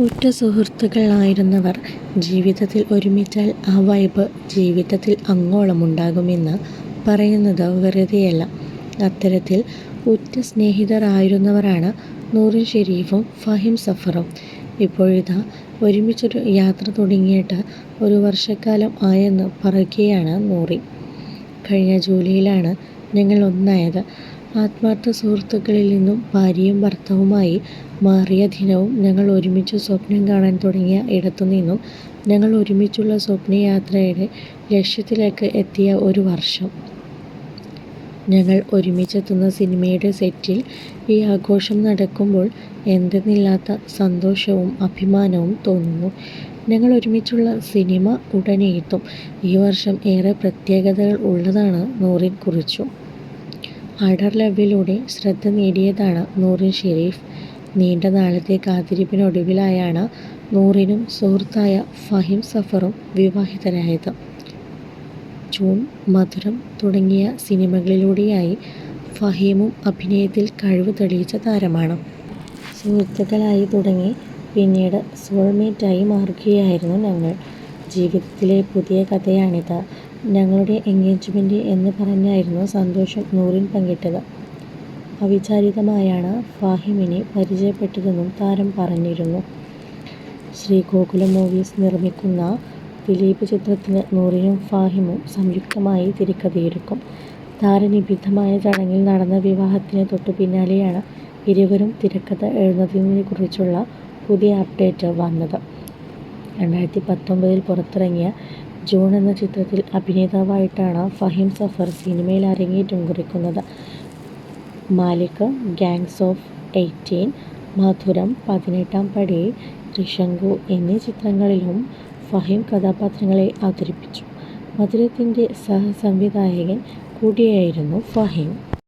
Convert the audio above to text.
ഉറ്റ സുഹൃത്തുക്കളായിരുന്നവർ ജീവിതത്തിൽ ഒരുമിച്ചാൽ ആ വൈബ് ജീവിതത്തിൽ അങ്ങോളമുണ്ടാകുമെന്ന് പറയുന്നത് വെറുതെയല്ല. അത്തരത്തിൽ ഉറ്റ സ്നേഹിതരായിരുന്നവരാണ് നൂറിൻ ഷെരീഫും ഫഹിം സഫറും. ഇപ്പോഴിതാ ഒരുമിച്ചൊരു യാത്ര തുടങ്ങിയിട്ട് ഒരു വർഷക്കാലം ആയെന്ന് പറയുകയാണ് നൂറി. കഴിഞ്ഞ ജൂലൈയിലാണ് ഞങ്ങൾ ഒന്നായത്. ആത്മാർത്ഥ സുഹൃത്തുക്കളിൽ നിന്നും ഭാര്യയും ഭർത്താവുമായി മാറിയ ദിനവും ഞങ്ങൾ ഒരുമിച്ച് സ്വപ്നം കാണാൻ തുടങ്ങിയ ഇടത്തു നിന്നും ഞങ്ങൾ ഒരുമിച്ചുള്ള സ്വപ്നയാത്രയുടെ ലക്ഷ്യത്തിലേക്ക് എത്തിയ ഒരു വർഷം. ഞങ്ങൾ ഒരുമിച്ചെത്തുന്ന സിനിമയുടെ സെറ്റിൽ ഈ ആഘോഷം നടക്കുമ്പോൾ എന്തെന്നില്ലാത്ത സന്തോഷവും അഭിമാനവും തോന്നുന്നു. ഞങ്ങൾ ഒരുമിച്ചുള്ള സിനിമ ഉടനെ എത്തും ഈ വർഷം ഏറെ പ്രത്യേകതകൾ ഉള്ളതാണ് നൂറിൻ കുറിച്ചു. അഡർ ലവിലൂടെ ശ്രദ്ധ നേടിയതാണ് നൂറിൻ ഷെരീഫ്. നീണ്ട നാളത്തെ കാത്തിരിപ്പിനൊടുവിലായാണ് നൂറിനും സുഹൃത്തായ ഫഹിം സഫറും വിവാഹിതരായത്. ജൂൺ, മധുരം തുടങ്ങിയ സിനിമകളിലൂടെയായി ഫഹീമും അഭിനയത്തിൽ കഴിവ് തെളിയിച്ച താരമാണ്. സുഹൃത്തുക്കളായി തുടങ്ങി പിന്നീട് സോൾമേറ്റായി മാറുകയായിരുന്നു ഞങ്ങൾ. ജീവിതത്തിലെ പുതിയ കഥയാണിത്. ഞങ്ങളുടെ എൻഗേജ്മെന്റ് എന്ന് പറഞ്ഞായിരുന്നു സന്തോഷം നൂറിൻ പങ്കിട്ടത്. അവിചാരിതമായാണ് ഫാഹിമിനെ പരിചയപ്പെട്ടതെന്നും താരം പറഞ്ഞിരുന്നു. ശ്രീഗോകുലം മൂവീസ് നിർമ്മിക്കുന്ന ദിലീപ് ചിത്രത്തിന് നൂറിനും ഫാഹിമും സംയുക്തമായി തിരക്കഥയൊരുക്കും. താരനിബിധമായ ചടങ്ങിൽ നടന്ന വിവാഹത്തിന് തൊട്ടു പിന്നാലെയാണ് ഇരുവരും തിരക്കഥ എഴുതുന്നതിനെക്കുറിച്ചുള്ള പുതിയ അപ്ഡേറ്റ് വന്നത്. രണ്ടായിരത്തി പത്തൊമ്പതിൽ പുറത്തിറങ്ങിയ ജൂൺ എന്ന ചിത്രത്തിൽ അഭിനേതാവായിട്ടാണ് ഫഹീം സഫർ സിനിമയിൽ അരങ്ങേറ്റം കുറിക്കുന്നത്. മാലിക്, ഗാങ്സ് ഓഫ് എയ്റ്റീൻ, മധുരം, പതിനെട്ടാം പടി, ത്രിശങ്കു എന്നീ ചിത്രങ്ങളിലും ഫഹീം കഥാപാത്രങ്ങളെ അവതരിപ്പിച്ചു. മധുരത്തിന്റെ സഹസംവിധായകൻ കൂടിയായിരുന്നു ഫഹീം.